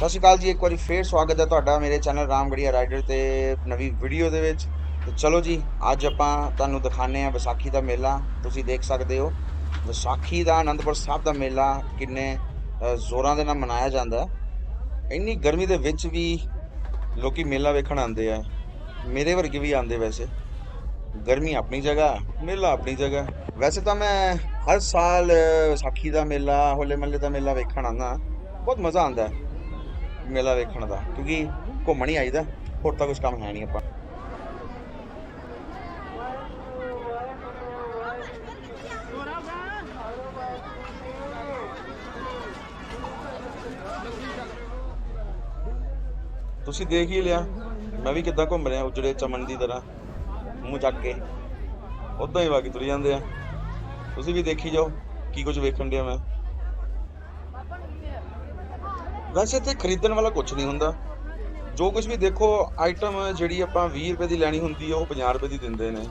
ਸਤਿ ਸ਼੍ਰੀ ਅਕਾਲ ਜੀ, ਇੱਕ ਵਾਰੀ ਫੇਰ ਸਵਾਗਤ ਹੈ ਤੁਹਾਡਾ ਮੇਰੇ ਚੈਨਲ ਰਾਮਗੜੀਆ ਰਾਈਡਰ ਤੇ ਨਵੀਂ ਵੀਡੀਓ ਦੇ ਵਿੱਚ। ਤੇ ਚਲੋ ਜੀ, ਅੱਜ ਆਪਾਂ ਤੁਹਾਨੂੰ ਦਿਖਾਣੇ ਆ ਵਿਸਾਖੀ ਦਾ ਮੇਲਾ। ਤੁਸੀਂ ਦੇਖ ਸਕਦੇ ਹੋ, ਵਿਸਾਖੀ ਦਾ ਆਨੰਦਪੁਰ ਸਾਹਿਬ ਦਾ ਮੇਲਾ ਕਿੰਨੇ ਜ਼ੋਰਾਂ ਦੇ ਨਾਲ ਮਨਾਇਆ ਜਾਂਦਾ ਹੈ। ਇੰਨੀ ਗਰਮੀ ਦੇ ਵਿੱਚ ਵੀ ਲੋਕੀ ਮੇਲਾ ਵੇਖਣ ਆਉਂਦੇ ਆ। ਮੇਰੇ ਵਰਗੇ ਵੀ ਆਉਂਦੇ ਵੈਸੇ। ਗਰਮੀ ਆਪਣੀ ਜਗ੍ਹਾ, ਮੇਲਾ ਆਪਣੀ ਜਗ੍ਹਾ। ਵੈਸੇ ਤਾਂ ਮੈਂ ਹਰ ਸਾਲ ਵਿਸਾਖੀ ਦਾ ਮੇਲਾ, ਹੋਲੇ ਮਹੱਲੇ ਦਾ ਮੇਲਾ ਵੇਖਣ ਆਉਂਦਾ। ਬਹੁਤ ਮਜ਼ਾ ਆਉਂਦਾ ਹੈ। ਮੇਲਾ ਵੇਖਣ ਦਾ, ਕਿਉਂਕਿ ਘੁੰਮਣ ਹੀ ਆਈਦਾ, ਹੋਰ ਤਾਂ ਕੁਝ ਕੰਮ ਹੈ ਨਹੀਂ ਆਪਾਂ। ਤੁਸੀਂ ਦੇਖ ਹੀ ਲਿਆ, ਮੈਂ ਵੀ ਕਿੱਦਾਂ ਘੁੰਮ ਰਿਹਾ, ਉਜੜੇ ਚਮਨ ਦੀ ਤਰ੍ਹਾਂ, ਮੂੰਹ ਚੱਕ ਕੇ। ਉਦਾਂ ਹੀ ਬਾਕੀ ਤੁਰ ਜਾਂਦੇ ਆ। ਤੁਸੀਂ ਵੀ ਦੇਖੀ ਜਾਓ, ਕੀ ਕੁਝ ਵੇਖਣ ਡਿਆ ਮੈਂ। ਵੈਸੇ ਇੱਥੇ ਖਰੀਦਣ ਵਾਲਾ ਕੁਝ ਨਹੀਂ ਹੁੰਦਾ। ਜੋ ਕੁਝ ਵੀ ਦੇਖੋ ਆਈਟਮ ਜਿਹੜੀ ਆਪਾਂ 20 ਰੁਪਏ ਦੀ ਲੈਣੀ ਹੁੰਦੀ ਹੈ ਉਹ 50 ਰੁਪਏ ਦੀ ਦਿੰਦੇ ਨੇ।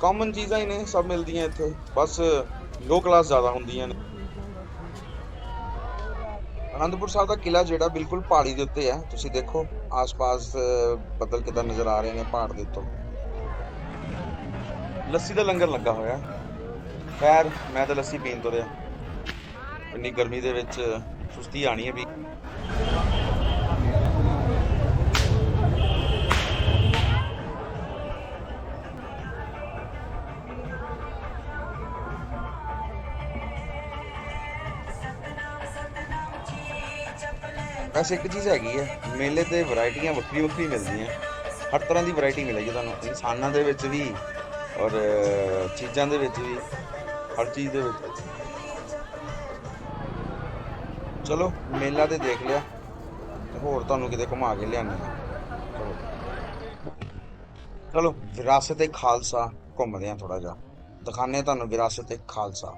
ਕਾਮਨ ਚੀਜ਼ਾਂ ਹੀ ਨੇ ਸਭ ਮਿਲਦੀਆਂ ਇੱਥੇ। ਬਸ ਲੋ ਕਲਾਸ ਜ਼ਿਆਦਾ ਹੁੰਦੀਆਂ ਨੇ। ਅਨੰਦਪੁਰ ਸਾਹਿਬ ਦਾ ਕਿਲਾ ਜਿਹੜਾ ਬਿਲਕੁਲ ਪਹਾੜੀ ਦੇ ਉੱਤੇ ਹੈ ਤੁਸੀਂ ਦੇਖੋ ਆਸ-ਪਾਸ ਅ, ਬੱਦਲ ਕਿਦਾਂ ਨਜ਼ਰ ਆ ਰਹੇ ਨੇ ਪਹਾੜ ਦੇ ਉੱਤੋਂ। ਲੱਸੀ ਦਾ ਲੰਗਰ ਲੱਗਾ ਹੋਇਆ। ਖੈਰ ਮੈਂ ਤਾਂ ਲੱਸੀ ਪੀਣ ਤੁਰਿਆ। ਇੰਨੀ ਗਰਮੀ ਦੇ ਵਿੱਚ ਸੁਸਤੀ ਆਣੀ ਹੈ ਵੀ। ਵੈਸੇ ਇੱਕ ਚੀਜ਼ ਹੈਗੀ ਹੈ, ਮੇਲੇ ਤੇ ਵੈਰਾਈਟੀਆਂ ਵੱਖਰੀ ਵੱਖਰੀ ਮਿਲਦੀਆਂ। ਹਰ ਤਰ੍ਹਾਂ ਦੀ ਵੈਰਾਈਟੀ ਮਿਲੇਗੀ ਤੁਹਾਨੂੰ। ਇਨਸਾਨਾਂ ਦੇ ਵਿੱਚ ਵੀ ਔਰ ਚੀਜ਼ਾਂ ਦੇ ਵਿੱਚ ਵੀ, ਹਰ ਚੀਜ਼ ਦੇ ਵਿੱਚ। ਚਲੋ, ਮੇਲਾ ਤੇ ਦੇਖ ਲਿਆ। ਤੇ ਹੋਰ ਤੁਹਾਨੂੰ ਕਿਤੇ ਘੁਮਾ ਕੇ ਲਿਆਉਂਦੇ ਹਾਂ। ਚਲੋ। ਵਿਰਾਸਤ ਏ ਖਾਲਸਾ, ਘੁੰਮਦੇ ਆ ਥੋੜਾ ਜਿਹਾ। ਦਿਖਾਣੇ ਤੁਹਾਨੂੰ ਵਿਰਾਸਤ ਏ ਖਾਲਸਾ।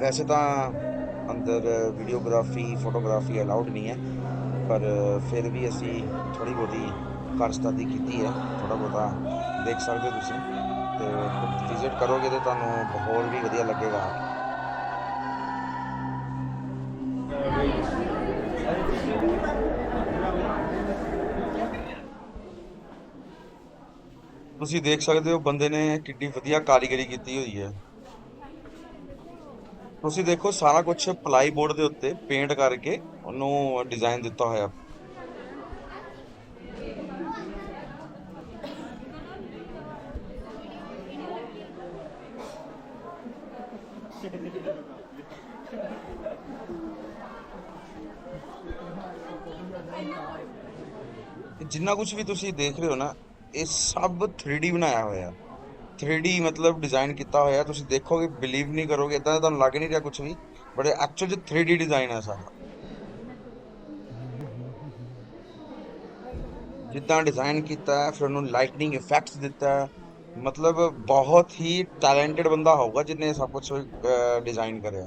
ਵੈਸੇ ਤਾਂ ਅੰਦਰ ਵੀਡੀਓਗ੍ਰਾਫੀ, ਫੋਟੋਗ੍ਰਾਫੀ ਅਲਾਉਡ ਨਹੀਂ ਹੈ। ਪਰ ਫਿਰ ਵੀ ਅਸੀਂ ਥੋੜੀ ਬਹੁਤੀ ਕਾਰਸਤਾਦੀ ਕੀਤੀ ਹੈ ਥੋੜਾ ਬਹੁਤਾ ਦੇਖ ਸਕਦੇ ਹੋ ਤੁਸੀਂ। ਤੇ ਵਿਜ਼ਿਟ ਕਰੋਗੇ ਤੇ ਤੁਹਾਨੂੰ ਹੋਰ ਵੀ ਵਧੀਆ ਲੱਗੇਗਾ। ਤੁਸੀਂ ਦੇਖ ਸਕਦੇ ਹੋ ਬੰਦੇ ਨੇ ਕਿੰਨੀ ਵਧੀਆ ਕਾਰੀਗਰੀ ਕੀਤੀ ਹੋਈ ਹੈ। ਤੁਸੀਂ ਦੇਖੋ, ਸਾਰਾ ਕੁਝ ਪਲਾਈ ਬੋਰਡ ਦੇ ਉੱਤੇ ਪੇਂਟ ਕਰਕੇ ਉਹਨੂੰ ਡਿਜ਼ਾਈਨ ਦਿੱਤਾ ਹੋਇਆ। ਜਿੰਨਾ ਕੁਝ ਵੀ ਤੁਸੀਂ ਦੇਖ ਰਹੇ ਹੋ ਨਾ, ਇਹ ਸਭ 3D ਬਣਾਇਆ ਹੋਇਆ। 3D ਮਤਲਬ ਡਿਜ਼ਾਈਨ ਕੀਤਾ ਹੋਇਆ ਤੁਸੀਂ ਦੇਖੋਗੇ ਬਿਲੀਵ ਨਹੀਂ ਕਰੋਗੇ ਇਦਾਂ ਤੁਹਾਨੂੰ ਲੱਗ ਨਹੀਂ ਰਿਹਾ ਕੁਝ ਵੀ। ਬਟ ਐਕਚੁਅਲ ਚ 3D ਡਿਜ਼ਾਈਨ ਹੈ ਸਾਰਾ। ਜਿੱਦਾਂ ਡਿਜ਼ਾਈਨ ਕੀਤਾ ਫਿਰ ਉਹਨੂੰ ਲਾਈਟਨਿੰਗ ਇਫੈਕਟਸ ਦਿੱਤਾ ਮਤਲਬ ਬਹੁਤ ਹੀ ਟੈਲੈਂਟਡ ਬੰਦਾ ਹੋਊਗਾ ਜਿਹਨੇ ਸਭ ਕੁਝ ਡਿਜ਼ਾਈਨ ਕਰਿਆ।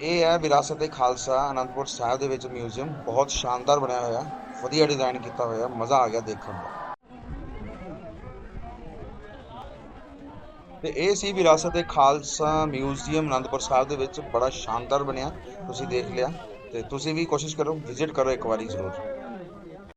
ਇਹ ਹੈ ਵਿਰਾਸਤ ਏ ਖਾਲਸਾ ਅਨੰਦਪੁਰ ਸਾਹਿਬ ਦੇ ਵਿੱਚ ਮਿਊਜ਼ੀਅਮ। ਬਹੁਤ ਸ਼ਾਨਦਾਰ ਬਣਿਆ ਹੋਇਆ। ਵਧੀਆ ਡਿਜ਼ਾਈਨ ਕੀਤਾ ਹੋਇਆ, ਮਜ਼ਾ ਆ ਗਿਆ ਦੇਖਣ ਦਾ। ਤੇ ਇਹ ਸੀ ਵਿਰਾਸਤ ਏ ਖਾਲਸਾ ਮਿਊਜ਼ੀਅਮ ਅਨੰਦਪੁਰ ਸਾਹਿਬ ਦੇ ਵਿੱਚ ਬੜਾ ਸ਼ਾਨਦਾਰ ਬਣਿਆ, ਤੁਸੀਂ ਦੇਖ ਲਿਆ। ਤੇ ਤੁਸੀਂ ਵੀ ਕੋਸ਼ਿਸ਼ ਕਰੋ ਵਿਜ਼ਿਟ ਕਰੋ ਇੱਕ ਵਾਰੀ ਜ਼ਰੂਰ।